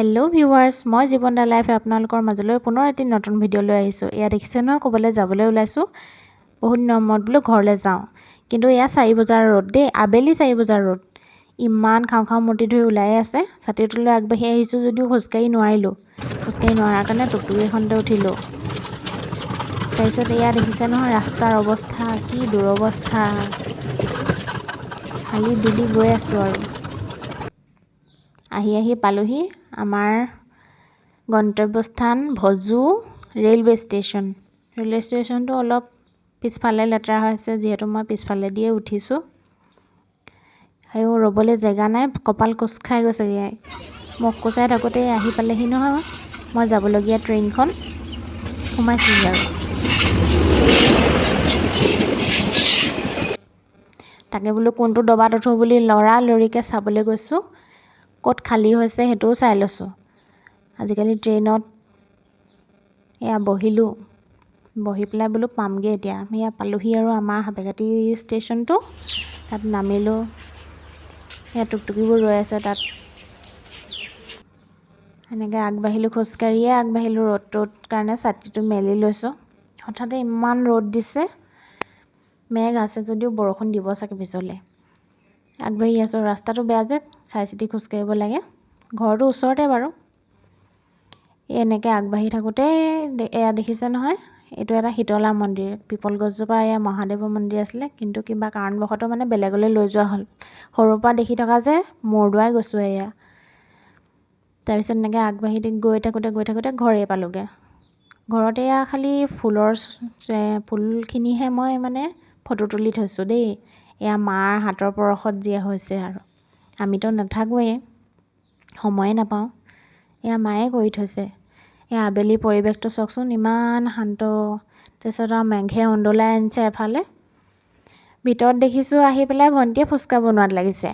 Hello viewers মই জীৱন দা লাইফে আপোনালোকৰ মাজলৈ পুনৰ এটি নতুন ভিডিঅ' লৈ আহিছোঁ। এয়া দেখিছে নহয় ক'বলৈ যাবলৈ ওলাইছোঁ। বহুত দিনৰ মূৰত বোলো ঘৰলৈ যাওঁ। কিন্তু এয়া চাৰি বজাৰ ৰ'দ দেই আবেলি চাৰি বজাৰ ৰ'দ। ইমান খাওঁ খাওঁ মূৰ্তি ধুই ওলাই আছে। ছাতিটো লৈ আগবাঢ়ি আহিছোঁ যদিও খোজকাঢ়ি নোৱাৰিলোঁ। খোজকাঢ়ি নোৱাৰাৰ কাৰণে টুকটুকি এখনতে উঠিলোঁ। তাৰপিছত এয়া দেখিছে নহয় ৰাস্তাৰ অৱস্থা কি দুৰৱস্থা। হালি দুলি গৈ আছোঁ আৰু। আহি আহি পালোহি। আমাৰ গন্তব্যস্থান ভজু ৰে'লৱে ষ্টেচন। ৰে'লৱে ষ্টেচনটো অলপ পিছফালে লেতেৰা হৈছে যিহেতু মই পিছফালে দিয়ে উঠিছোঁ। আৰু ৰ'বলৈ জেগা নাই কপাল কোচ খাই গৈছেগৈ। মোক কোচাই থাকোঁতে আহি পালেহি নহয় মই যাবলগীয়া ট্ৰেইনখন। সোমাইছোহি আৰু। তাকে বোলো কোনটো দবাত উঠোঁ? বুলি লৰালৰিকৈ চাবলৈ গৈছোঁ। ক'ত খালী হৈছে সেইটোও চাই লৈছোঁ। আজিকালি ট্ৰেইনত এয়া বহিলোঁ বহি পেলাই বোলো পামগৈ এতিয়া। এয়া পালোহি আৰু আমাৰ সাপেকাটি ষ্টেচনটো তাত নামিলোঁ। এয়া টুকটুকিবোৰ ৰৈ আছে তাত। এনেকৈ আগবাঢ়িলোঁ খোজকাঢ়িয়ে আগবাঢ়িলোঁ ৰ'দটোৰ কাৰণে ছাতিটো মেলি লৈছোঁ। হঠাতে ইমান ৰ'দ দিছে। মেঘ আছে যদিও বৰষুণ দিব চাগে পিছলৈ। আগবাঢ়ি আছোঁ ৰাস্তাটো বেয়া যে চাই চিতি খোজকাঢ়িব লাগে। ঘৰটো ওচৰতে বাৰু। এই এনেকৈ আগবাঢ়ি থাকোঁতে এয়া দেখিছে নহয় এইটো এটা শীতলা মন্দিৰ পিপল গছজোপা এয়া মহাদেৱৰ মন্দিৰ আছিলে কিন্তু কিবা কাৰণবশতঃ মানে বেলেগলৈ লৈ যোৱা হ'ল। সৰুৰ পৰা দেখি থকা যে মৰদোৱাই গৈছোঁ এয়া। তাৰপিছত এনেকৈ আগবাঢ়ি গৈ থাকোঁতে গৈ থাকোঁতে ঘৰেই পালোঁগৈ। ঘৰতে এয়া খালি ফুলৰ ফুলখিনিহে মই মানে ফটো তুলি থৈছোঁ দেই। এয়া মাৰ হাতৰ পৰশত যিয়ে হৈছে আৰু। আমিতো নাথাকোঁৱেই সময়ে নাপাওঁ। এয়া মায়ে কৰি থৈছে। এয়া আবেলি পৰিৱেশটো চাওকচোন ইমান শান্ত। তাৰপিছত আৰু মেঘে উন্দলাই আনিছে এফালে। ভিতৰত দেখিছোঁ আহি পেলাই ভণ্টিয়ে ফুচকা বনোৱাত লাগিছে।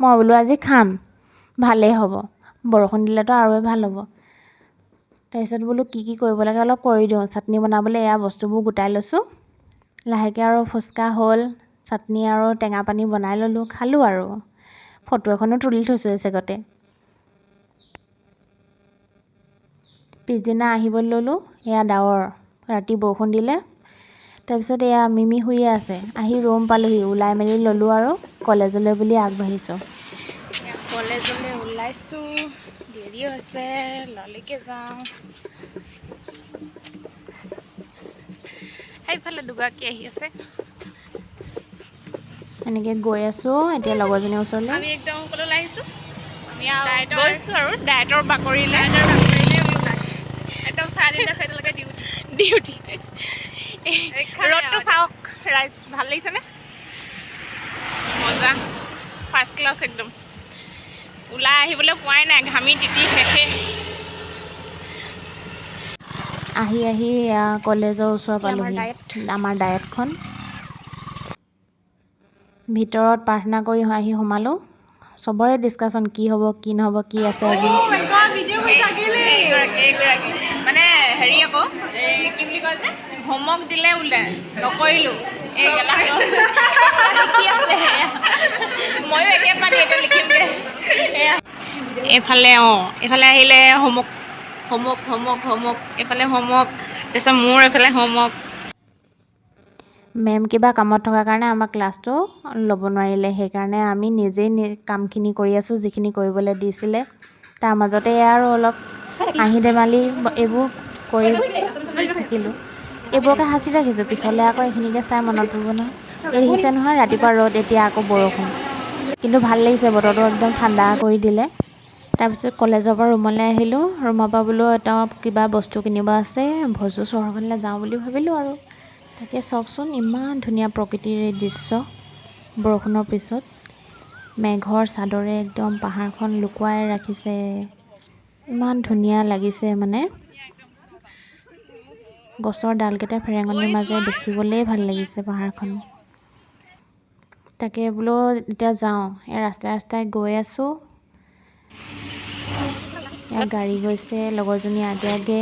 মই বোলো আজি খাম ভালেই হ'ব। বৰষুণ দিলেতো আৰুৱে ভাল হ'ব। তাৰপিছত বোলো কি কি কৰিব লাগে? অলপ কৰি দিওঁ। চাটনি বনাবলৈ এয়া বস্তুবোৰ গোটাই লৈছোঁ। লাহেকৈ আৰু ফুচকা হ'ল। চাটনি আৰু টেঙা পানী বনাই ল'লোঁ খালোঁ আৰু। ফটো এখনো তুলি থৈছোঁ চেগতে। পিছদিনা আহিবলৈ ল'লোঁ এয়া ডাৱৰ। ৰাতি বৰষুণ দিলে। তাৰপিছত এয়া মিমি শুইয়ে আছে। আহি ৰুম পালোহি ওলাই মেলি ল'লোঁ আৰু কলেজলৈ বুলি আগবাঢ়িছোঁ। কলেজলৈ ওলাইছোঁ দেৰি হৈছে ললৈকে যাওঁ। সেইফালে দুগৰাকী আহি আছে। এনেকৈ গৈ আছোঁ এতিয়া লগৰজনীৰ ওচৰলৈ। আমি একদম ক'লৈ আহিছোঁ। আমি গৈছোঁ আৰু ডায়েটৰ বাকৰিলৈ। একদম চাৰে তিনিটা চাৰিটালৈকে ডিউটি ডিউটি ৰ'দটো চাওক ৰাইজ ভালো লাগিছেনে মজা। ফাৰ্ষ্ট ক্লাছ একদম। ওলাই আহিবলৈ পোৱাই নাই ঘামি তিতি শেষে। আহি আহি এয়া কলেজৰ ওচৰ পালোহি। ডায়েট। আমাৰ ডায়েটখন ভিতৰত প্ৰাৰ্থনা কৰি আহি সোমালোঁ। চবৰে ডিছকাশ্যন কি হ'ব কি নহ'ব কি আছে এইগৰাকী মানে হেৰি আকৌ কি বুলি কয় যে হোমৱৰ্ক দিলে বোলে নকৰিলোঁ। ময়ো একে পানী এটা লিখিমগৈ এয়া এইফালে অঁ এইফালে আহিলে হোমৱৰ্ক হোমৱৰ্ক হোমৱৰ্ক হোমৱৰ্ক এইফালে হোমৱৰ্ক তাৰপিছত মোৰ এইফালে হোমৱৰ্ক। মেম কিবা কামত থকাৰ কাৰণে আমাৰ ক্লাছটো ল'ব নোৱাৰিলে। সেইকাৰণে আমি নিজেই কামখিনি কৰি আছোঁ যিখিনি কৰিবলৈ দিছিলে। তাৰ মাজতে আৰু অলপ হাঁহি ধেমালি এইবোৰ কৰি থাকিলোঁ। এইবোৰকে সাঁচি ৰাখিছোঁ পিছলৈ আকৌ এইখিনিকে চাই মনত পৰিব নহয়। দেখিছে নহয় ৰাতিপুৱা ৰ'দ এতিয়া আকৌ বৰষুণ। কিন্তু ভাল লাগিছে বতৰটো একদম ঠাণ্ডা কৰি দিলে। তাৰপিছত কলেজৰ পৰা ৰুমলৈ আহিলোঁ। ৰুমৰ পৰা বোলো এটা কিবা বস্তু কিনিব আছে ভজু চহৰখনলৈ যাওঁ বুলি ভাবিলোঁ আৰু। তাকে চাওকচোন ইমান ধুনীয়া প্ৰকৃতিৰ এই দৃশ্য। বৰষুণৰ পিছত মেঘৰ চাদৰে একদম পাহাৰখন লুকুৱাই ৰাখিছে। ইমান ধুনীয়া লাগিছে মানে। গছৰ ডালকেইটা ফেৰেঙনিৰ মাজেৰে দেখিবলৈই ভাল লাগিছে পাহাৰখন। তাকে বোলো এতিয়া যাওঁ এই ৰাস্তাই ৰাস্তাই গৈ আছোঁ। গাড়ী গৈছে লগৰজনী আগে আগে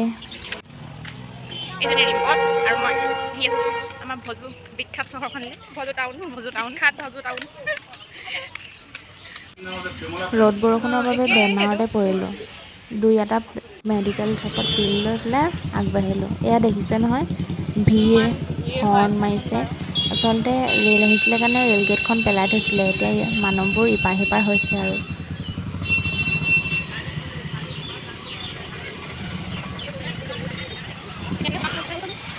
এইজনী ৰিপৰ্ট আৰু মই আহি আছোঁ আমাৰ ভজু বিখ্যাত চহৰখনলৈ। Bhaju town Bhaju town. বিখ্যাত ভজু টাউন। ৰ'দ বৰষুণৰ বাবে বেমাৰতে পৰিলোঁ। দুই এটা মেডিকেল শ্বপত তিল লৈ পেলাই আগবাঢ়িলোঁ। এয়া দেখিছে নহয় ভিৰ হৰ্ণ মাৰিছে। আচলতে ৰেল আহিছিলে কাৰণে ৰেল গেটখন পেলাই থৈছিলে। এতিয়া মানুহবোৰ ইপাৰ সিপাৰ হৈছে আৰু।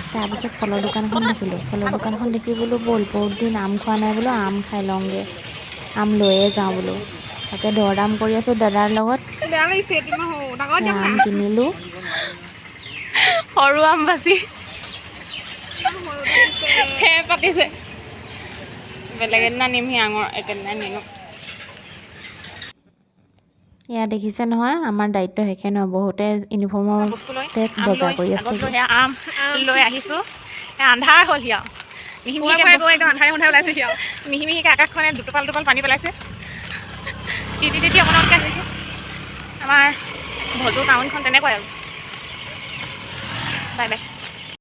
তাৰপিছত ফলৰ দোকান এখন দেখিলোঁ। ফলৰ দোকানখন দেখি বোলো ব'ল বহুত দিন আম খোৱা নাই বোলো আম খাই লওঁগৈ। আম লৈয়ে যাওঁ বোলো। তাকে দৰ দাম কৰি আছোঁ দাদাৰ লগত। আম কিনিলোঁ। সৰু আম বাচি। পাতিছে। বেলেগ এদিনা নিমহি আঙৰ একেদিনাই নিনো এয়া দেখিছে নহয় আমাৰ দায়িত্ব শেষে নহয় বহুতে ইউনিফৰ্মৰ বজাৰ লৈ কৰি আছে লৈ সেয়া আম লৈ আহিছোঁ। আন্ধাৰ হ'ল সিয়া মিহি মিহিকৈ গৈ একদম আন্ধাৰে আন্ধাৰে ওলাইছে সিয়া মিহি মিহিকৈ আকাশখনে দুটোপাল দুটোপাল পানী পেলাইছে। তিতি তিতি অকণ অকণকৈ আহিছোঁ। আমাৰ ভজু টাউনখন তেনেকুৱাই আৰু। Bye bye.